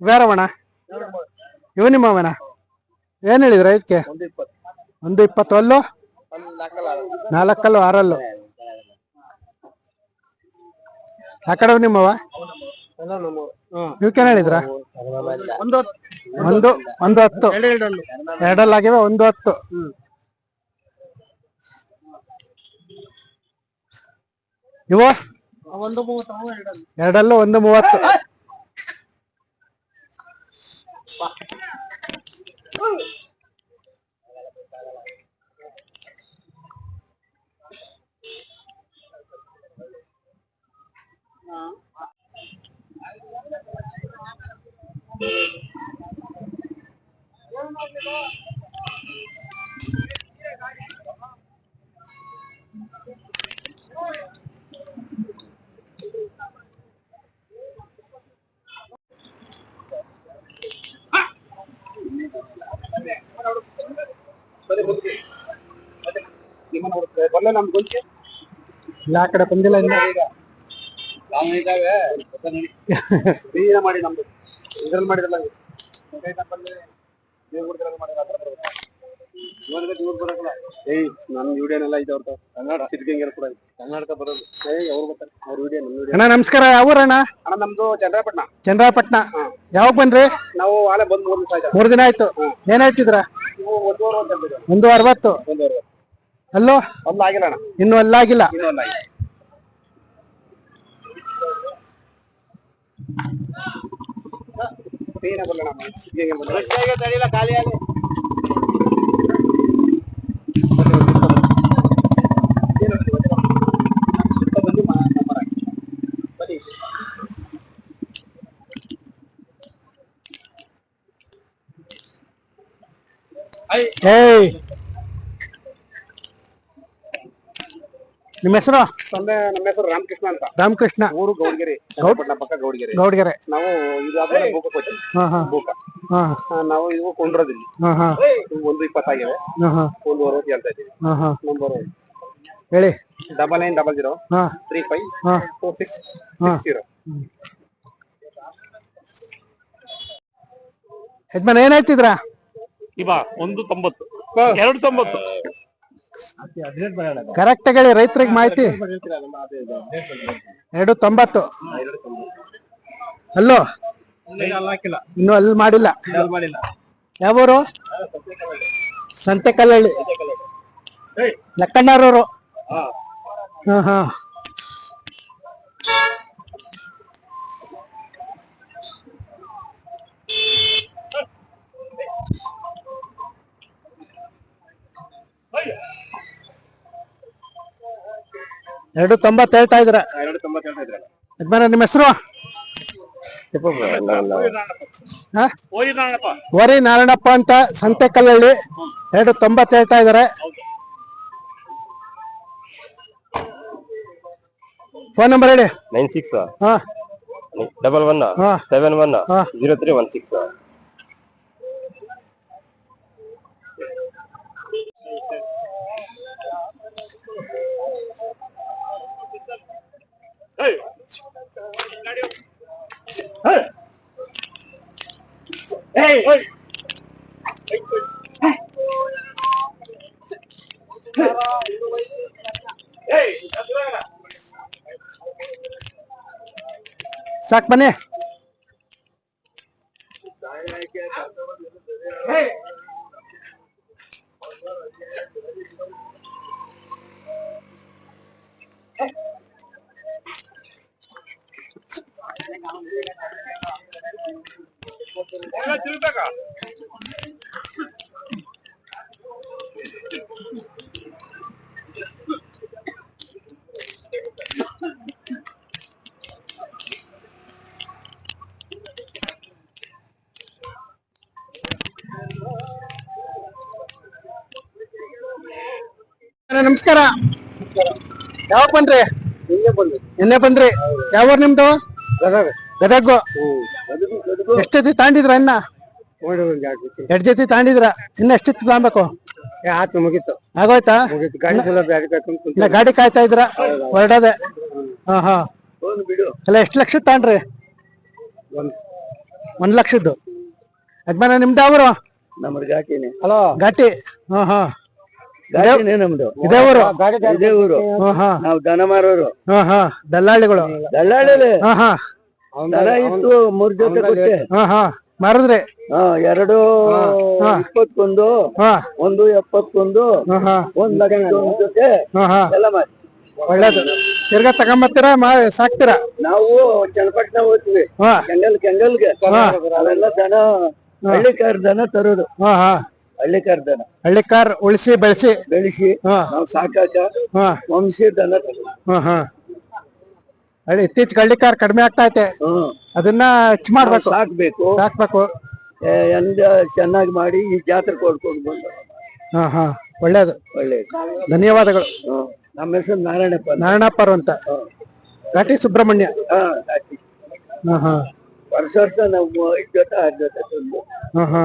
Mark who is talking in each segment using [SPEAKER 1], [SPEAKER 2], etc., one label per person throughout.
[SPEAKER 1] ಬೇರವಣ ಇವ ನಿಮ್ಮವನ? ಏನ್ ಹೇಳಿದ್ರ ಇದಕ್ಕೆ ಒಂದು ಇಪ್ಪತ್ತು, ಅಲ್ಲು? ನಾಲ್ಕಲ್ಲು, ಆರಲ್ಲು? ಆ ಕಡೆ ನಿಮ್ಮವ? ಇವಕ್ಕೇನ್ ಹೇಳಿದ್ರ?
[SPEAKER 2] ಒಂದು
[SPEAKER 1] ಒಂದು ಹತ್ತು. ಎರಡಲ್ಲಾಗಿವೆ ಒಂದು ಹತ್ತು. ಇವು
[SPEAKER 2] ಒಂದು ಮೂವತ್ತು ಅವು ಎರಡಲ್ಲಿ.
[SPEAKER 1] ಎರಡಲ್ಲೂ ಒಂದು ಮೂವತ್ತು
[SPEAKER 2] ನಮ್ ಗುಂಪಿ
[SPEAKER 1] ಇಲ್ಲ ಆ ಕಡೆ ಬಂದಿಲ್ಲ ಇನ್ನ.
[SPEAKER 2] ನಾವು ಇದ್ದಾವೆ ಮಾಡಿ ನಮ್ದು. ಇದ್ರಲ್ಲಿ ನೀವು. ಆ ಥರ ಇವ್ರು ಬರಲ್ಲ ಏಯ್ ನನ್ನ ವಿಡಿಯೋನೆಲ್ಲ ಇದೆ ಅವ್ರದ್ದು ಕನ್ನಡ ಕೂಡ ಇದೆ. ಬರೋದು. ಏಯ್ ಅವ್ರು ಬರ್ತಾರೆ ಅವ್ರ ವಿಡಿಯೋ ನಮ್ಮ ವಿಡಿಯೋ
[SPEAKER 1] ಅಣ್ಣ ನಮಸ್ಕಾರ. ಊರಣ್ಣ?
[SPEAKER 2] ಅಣ್ಣ ನಮ್ದು ಚಂದ್ರಪಟ್ಟಣ.
[SPEAKER 1] ಚಂದ್ರಪಟ್ಟಣ. ಯಾವಾಗ ಬಂದ್ರಿ?
[SPEAKER 2] ನಾವು ಆಲೆ ಬಂದು ಮೂರು ದಿವಸ ಆಯ್ತು.
[SPEAKER 1] ಮೂರ್ ದಿನ ಆಯ್ತು.
[SPEAKER 2] ಏನಾಯ್ತಿದ್ರ ಒಂದೂವರೆ ಹೇಳ್ತಿದ್ರು
[SPEAKER 1] ಒಂದು ಅರವತ್ತು. ಅಲ್ಲೋ
[SPEAKER 2] ಒಂದು ಆಗಿಲ್ಲ ಅಣ್ಣ
[SPEAKER 1] ಇನ್ನು ಅಲ್ಲಾಗಿಲ್ಲ
[SPEAKER 2] ಇನ್ನೂ ಒಂದು ಆಗಿದೆ ಕ್ಲೀನ್ ಬರಲ್ಲ ಅಣ್ಣ ಸಿದ್ಧಗಂಗೆ ಬರಲ್ಲ ತಡಿಲ್ಲ ಖಾಲಿ ಆಗಿ
[SPEAKER 1] ಏಯ್ ನಿಮ್ಮ ಹೆಸರು?
[SPEAKER 2] ತಂದೆ ನಮ್ಮ ಹೆಸರು ರಾಮಕೃಷ್ಣ ಅಂತ.
[SPEAKER 1] ರಾಮಕೃಷ್ಣ.
[SPEAKER 2] ಊರು ಗೌಡಗಿರಿ ಚನ್ನಪಟ್ಟಣ ಪಕ್ಕ ಗೌಡಗಿರಿ.
[SPEAKER 1] ಗೌಡ್ಗೆರೆ.
[SPEAKER 2] ನಾವು ಇದು ಆದ್ಮೇಲೆ ಹೋಗ್ತೀವಿ
[SPEAKER 1] ಹಾ ಹಾ.
[SPEAKER 2] ಬೂಕ
[SPEAKER 1] ಹಾ.
[SPEAKER 2] ಆ, ನಾವು ಇವು ಕೊಂಡ್ರದಿಲ್ಲಿ.
[SPEAKER 1] ಹಾ ಹಾ.
[SPEAKER 2] ಒಂದು ಇಪ್ಪತ್ತಾಗಿವೆ
[SPEAKER 1] ಹಾ ಹಾ.
[SPEAKER 2] ಒಂದು ಅರವತ್ತು ಹೇಳ್ತಾ ಇದ್ದೀವಿ.
[SPEAKER 1] ಹಾ ಹಾ.
[SPEAKER 2] ನಂಬರ್
[SPEAKER 1] ಹೇಳಿ.
[SPEAKER 2] ಡಬಲ್ ನೈನ್ ಡಬಲ್ ಜೀರೋ
[SPEAKER 1] ಹಾ.
[SPEAKER 2] ತ್ರೀ ಫೈವ್
[SPEAKER 1] ಹಾ.
[SPEAKER 2] ಫೋರ್ ಸಿಕ್ಸ್
[SPEAKER 1] ಹಾ.
[SPEAKER 2] ಸಿಕ್ಸ್ ಜೀರೋ
[SPEAKER 1] ಯಜಮಾನ ಏನ್ ಹೇಳ್ತಿದ್ರ?
[SPEAKER 3] ಇವ ಒಂದು ತೊಂಬತ್ತು. ಎರಡು ತೊಂಬತ್ತು.
[SPEAKER 1] ಕರೆಕ್ಟ್ ಹೇಳಿ ರೈತರಿಗೆ ಮಾಹಿತಿ. ಎರಡು ತೊಂಬತ್ತು. ಅಲ್ಲೋ? ಇನ್ನು ಅಲ್ಲಿ ಮಾಡಿಲ್ಲ. ಯಾವೂರು ಸಂತೆ ಕಲ್ಲಳ್ಳಿ ಲಕ್ಕಣ್ಣರವರು ಹಾ. ಹಾ ಎರಡು ತೊಂಬತ್ತು ಹೇಳ್ತಾ ಇದ್ರ
[SPEAKER 2] ಎರಡು ತೊಂಬತ್ತು ಹೇಳ್ತಾ ಇದ್ರಲ್ಲ
[SPEAKER 1] ಯಜಮಾನ ನಿಮ್ಮ ಹೆಸರು? ಹಾ?
[SPEAKER 3] ಓರಿ ನಾಳಪ್ಪ
[SPEAKER 1] ವರಿ ನಾರಾಯಣಪ್ಪ ಅಂತ ಸಂತೆಕಲ್ಲಳ್ಳಿ. ಎರಡು ತೊಂಬತ್ತು ಹೇಳ್ತಾ ಇದಾರೆ ಫೋನ್ ನಂಬರ್ ಹೇಳಿ.
[SPEAKER 4] ನೈನ್ ಸಿಕ್ಸ್
[SPEAKER 1] ಹಾ.
[SPEAKER 4] ಡಬಲ್ ಒನ್
[SPEAKER 1] ಹಾ.
[SPEAKER 4] ಸೆವೆನ್ ಒನ್
[SPEAKER 1] ಹಾ.
[SPEAKER 4] Zero three one six
[SPEAKER 1] ಸಾಕ್ ಬನ್ನಿ ನಮಸ್ಕಾರ. ಯಾವಾಗ ಬಂದ್ರಿ? ನಿನ್ನೆ ಬಂದ್ರಿ. ಯಾವ ಊರ್ ನಿಮ್ದು?
[SPEAKER 2] ಗದಗ.
[SPEAKER 1] ಗದಗ. ಎಷ್ಟ್ ಜೊತೆ ತಾಂಡಿದ್ರ ಇನ್ನ?
[SPEAKER 2] ನೋಡಿ ಒಂದು ಎರಡು ಜೊತೆ
[SPEAKER 1] ಎರಡ್ ಜೊತೆ ತಾಂಡಿದ್ರ? ಇನ್ನ ಎಷ್ಟಿತ್ತು ತಾಂಬೇಕು
[SPEAKER 2] ಏ ಆತು ಮುಗೀತು.
[SPEAKER 1] ಆಗೋಯ್ತಾ?
[SPEAKER 5] ಮುಗೀತು. ಗಾಡಿ ಸಲ ಗಾಡಿ ಕರ್ಕೊಂಡ್ ಕುಂತ
[SPEAKER 1] ಇಲ್ಲ ಗಾಡಿ ಕಾಯ್ತಾ ಇದ್ರ? ಹೊರಡದೆ. ಹಾ ಹಾ.
[SPEAKER 5] ಬಿಡು.
[SPEAKER 1] ಎಲ್ಲ ಎಷ್ಟು ಲಕ್ಷ ತಾಂಡ್ರಿ?
[SPEAKER 5] ಒಂದ್.
[SPEAKER 1] ಒಂದ್ ಲಕ್ಷದ್ದು. ಯಜಮಾನ ನಿಮ್ದ ಅವರು
[SPEAKER 5] ನಮ್ದು ಘಾಟಿನೇ. ಹಲೋ?
[SPEAKER 1] ಘಾಟಿ. ಹಾ ಹಾ.
[SPEAKER 5] ಘಾಟಿನೇ ನಮ್ದು.
[SPEAKER 1] ಇದೇ ಊರು?
[SPEAKER 5] ಇದೇ ಊರು.
[SPEAKER 1] ಹಾ ಹಾ.
[SPEAKER 5] ನಾವು ದನ ಮಾರೋರು
[SPEAKER 1] ಹಾ ಹಾ. ದಲ್ಲಾಳಿಗಳು.
[SPEAKER 5] ದಲ್ಲಾಳಿ
[SPEAKER 1] ಹಾ ಹಾ.
[SPEAKER 5] ದನ ಇತ್ತು ಮೂರ್ ಜೊತೆ ಕೊಟ್ಟೆ.
[SPEAKER 1] ಹಾ ಹಾ ಮಾರಿದ್ರಿ.
[SPEAKER 5] ಹಾ ಎರಡು ಇಪ್ಪತ್ತೊಂದು
[SPEAKER 1] ಹಾ.
[SPEAKER 5] ಒಂದು ಎಪ್ಪತ್ತೊಂದು
[SPEAKER 1] ಹಾ ಹಾ.
[SPEAKER 5] ಒಂದ್ ಲಕ್ಷ ಒಂದ್ ಜೊತೆ
[SPEAKER 1] ಹಾ ಹಾ.
[SPEAKER 5] ಎಲ್ಲ ಮಾಡಿ.
[SPEAKER 1] ಒಳ್ಳೇದು. ತಿರ್ಗಾ ತಗೊಂಬತ್ತೀರಾ? ಮಾ ಸಾಕ್ತೀರಾ?
[SPEAKER 5] ನಾವು ಚನ್ನಪಟ್ಟಣ ಹೋಗ್ತೀವಿ.
[SPEAKER 1] ಹಾ.
[SPEAKER 5] ಕೆಂಗಲ್ ಕೆಂಗಲ್ಗೆ. ಅವೆಲ್ಲ ದನ ಹಳ್ಳಿಕಾರ್ ದನ ತರೋದು.
[SPEAKER 1] ಹಾ ಹಾ.
[SPEAKER 5] ಹಳ್ಳಿಕಾರ್ ದನ.
[SPEAKER 1] ಹಳ್ಳಿಕಾರ್ ಉಳಿಸಿ ಬೆಳೆಸಿ.
[SPEAKER 5] ಬೆಳೆಸಿ
[SPEAKER 1] ಹಾ.
[SPEAKER 5] ನಾವು ಸಾಕಾಕ
[SPEAKER 1] ಹಾ.
[SPEAKER 5] ವಂಶಿ ದನ ತರೋದು.
[SPEAKER 1] ಹಾ ಹಾ. ಹಳ್ಳಿ ಇತ್ತೀಚೆಗೆ ಹಳ್ಳಿಕಾರ್ ಕಡಿಮೆ ಆಗ್ತಾ ಐತೆ.
[SPEAKER 5] ಹ್ಮ್.
[SPEAKER 1] ಅದನ್ನ ಹೆಚ್ಚು ಮಾಡ್ಬೇಕು.
[SPEAKER 5] ಸಾಕ್ಬೇಕು.
[SPEAKER 1] ಸಾಕ್ಬೇಕು.
[SPEAKER 5] ಎಂದ ಚೆನ್ನಾಗಿ ಮಾಡಿ ಈ ಜಾತ್ರೆ ಕೊಡ್ಕೊಂಡು ಬಂದು.
[SPEAKER 1] ಹಾ ಹಾ. ಒಳ್ಳೇದು.
[SPEAKER 5] ಒಳ್ಳೇದು.
[SPEAKER 1] ಧನ್ಯವಾದಗಳು.
[SPEAKER 5] ನಮ್ಮ ಹೆಸರು ನಾರಾಯಣಪ್ಪ.
[SPEAKER 1] ನಾರಾಯಣಪ್ಪರು ಅಂತ. ಘಾಟಿ ಸುಬ್ರಹ್ಮಣ್ಯ.
[SPEAKER 5] ಹಾ
[SPEAKER 1] ಹಾ ಹಾ.
[SPEAKER 5] ವರ್ಷ ವರ್ಷ ನಾವು ಐದ್ ಜೊತೆ ಆ ಜೊತೆ ತಂದು.
[SPEAKER 1] ಹಾ ಹಾ.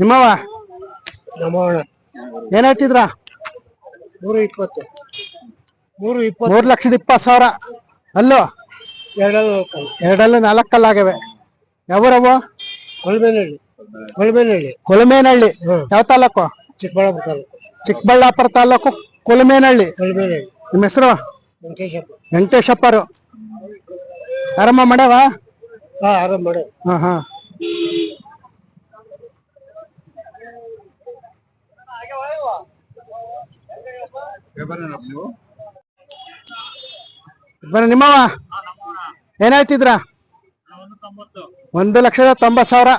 [SPEAKER 1] ನಿಮ್ಮವ
[SPEAKER 5] ನಮ್ಮವಣ
[SPEAKER 1] ಏನ್ ಹೇಳ್ತಿದ್ರ?
[SPEAKER 5] ನೂರ ಇಪ್ಪತ್ತು. ಮೂರು ಇಪ್ಪತ್ತು.
[SPEAKER 1] ಮೂರ್ ಲಕ್ಷದ ಇಪ್ಪತ್ತು ಸಾವಿರ. ಅಲ್ಲೋ?
[SPEAKER 5] ಎರಡಲ್ಲ
[SPEAKER 1] ಎರಡಲ್ಲೂ ನಾಲ್ಕಲ್ಲಾಗವೆ ಯಾವೂರವು
[SPEAKER 5] ಕೊಳಬೇನಹಳ್ಳಿ ಕೊಳಬೇನಹಳ್ಳಿ
[SPEAKER 1] ಕೊಲಮೇನಹಳ್ಳಿ. ಯಾವ ತಾಲೂಕು?
[SPEAKER 5] ಚಿಕ್ಕಬಳ್ಳಾಪುರ ತಾಲೂಕು.
[SPEAKER 1] ಚಿಕ್ಕಬಳ್ಳಾಪುರ ತಾಲೂಕು ಕೊಲಮೇನಹಳ್ಳಿ.
[SPEAKER 5] ಕೊಳಬೇನಹಳ್ಳಿ
[SPEAKER 1] ನಿಮ್ಮ ಹೆಸರು?
[SPEAKER 5] ವೆಂಕಟೇಶಪ್ಪ.
[SPEAKER 1] ವೆಂಕಟೇಶಪ್ಪರು. ಆರಾಮ ಮಾಡ್ಯಾವ?
[SPEAKER 5] ಹಾ ಆರಾಮ ಮಾಡ್ಯಾವ
[SPEAKER 1] ಹಾ ಹಾ. ಬರ ನಿಮ್ಮವ ಏನಾಯ್ತಿದ್ರ? ಒಂದು ಲಕ್ಷದ ತೊಂಬತ್ ಸಾವಿರ.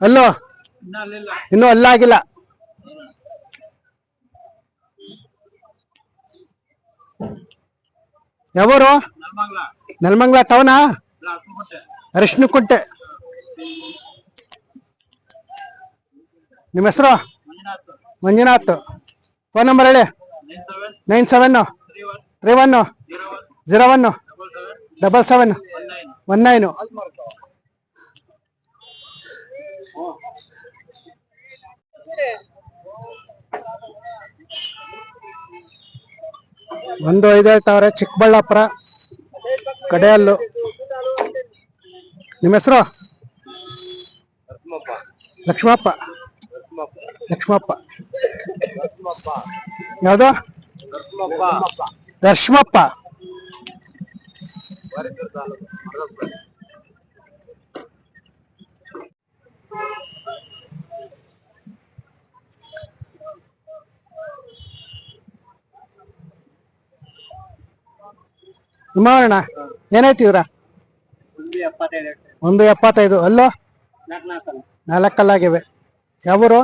[SPEAKER 1] ಅಲ್ಲೋ? ಇನ್ನೂ ಅಲ್ಲಾಗಿಲ್ಲ ಯಾವರು? ನೆಲಮಂಗ್ಲ ಟೌನಾ ಅರಿಶಿನಕುಂಟೆ. ನಿಮ್ಮ ಹೆಸರು? ಮಂಜುನಾಥ್. ಫೋನ್ ನಂಬರ್ ಹೇಳಿ. Nine seven three one zero one double seven one nine ಒಂದು ಐದು ಹೇಳ್ತಾವ್ರೆ ಚಿಕ್ಕಬಳ್ಳಾಪುರ, ಕಡೆಯಲ್ಲು. ನಿಮ್ಮ ಹೆಸರು? ಲಕ್ಷ್ಮಪ್ಪ. ಲಕ್ಷ್ಮಪ್ಪ. ಯಾವುದು? ದರ್ಶಮಪ್ಪ ನಿಮ್ಮಣ್ಣ ಏನಾಯ್ತು
[SPEAKER 5] ಒಂದು ಎಪ್ಪತ್ತೈದು
[SPEAKER 1] ಒಂದು ಎಪ್ಪತ್ತೈದು ಅಲ್ಲೋ?
[SPEAKER 5] ನಾಲ್ಕು ನಾಲ್ಕಲ್ಲ
[SPEAKER 1] ನಾಲ್ಕಲ್ಲಾಗಿವೆ. ಯಾವೂರು?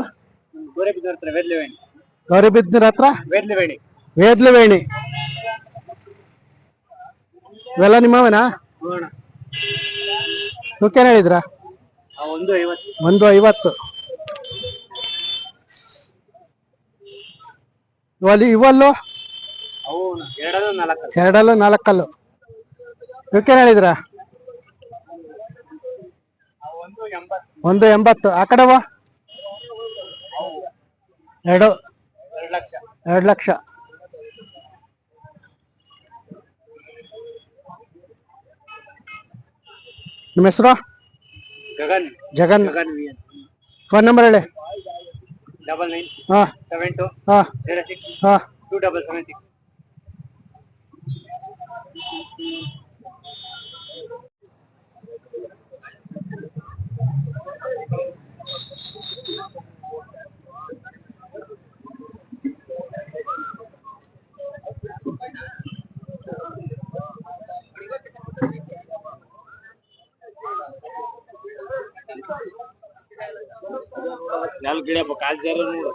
[SPEAKER 1] ಗೌರಿಬಿದ್ನೂರ್ ಹತ್ರ?
[SPEAKER 5] ವೇದ್ಲವೇಣಿ.
[SPEAKER 1] ವೇದ್ಲವೇಣಿ. ಇವೆಲ್ಲ ನಿಮ್ಮವನಾ? ಇವಕ್ಕೇನ್ ಹೇಳಿದ್ರ?
[SPEAKER 5] ಒಂದು ಐವತ್ತು.
[SPEAKER 1] ಒಂದು ಐವತ್ತು. ಇವಲ್ಲಿ? ಇವಲ್ಲು
[SPEAKER 5] ಎರಡಲ್ಲು ನಾಲ್ಕಲ್ಲ.
[SPEAKER 1] ಇವಕ್ಕೇನ್ ಹೇಳಿದ್ರ?
[SPEAKER 5] ಒಂದು ಎಂಬತ್ತು.
[SPEAKER 1] ಆ ಕಡೆವ? ಎರಡು.
[SPEAKER 5] ಎರಡು ಲಕ್ಷ.
[SPEAKER 1] ನಿಮ್ಮ ಹೆಸರು?
[SPEAKER 5] Gagan.
[SPEAKER 1] Jagan.
[SPEAKER 5] Gagan V
[SPEAKER 1] phone number ಹೇಳಿ.
[SPEAKER 5] ಡಬಲ್ ನೈನ್
[SPEAKER 1] ಹಾ.
[SPEAKER 5] ಸೆವೆನ್ ಟು
[SPEAKER 1] ಹಾ.
[SPEAKER 5] ಜೀರೋ ಸಿಕ್ಸ್
[SPEAKER 1] ಹಾ.
[SPEAKER 5] Two double seven six.
[SPEAKER 6] ನಾಲ್ಕು ಗಿಡಪ್ಪ ಕಾಲ್ ಜಾರ ನೋಡು.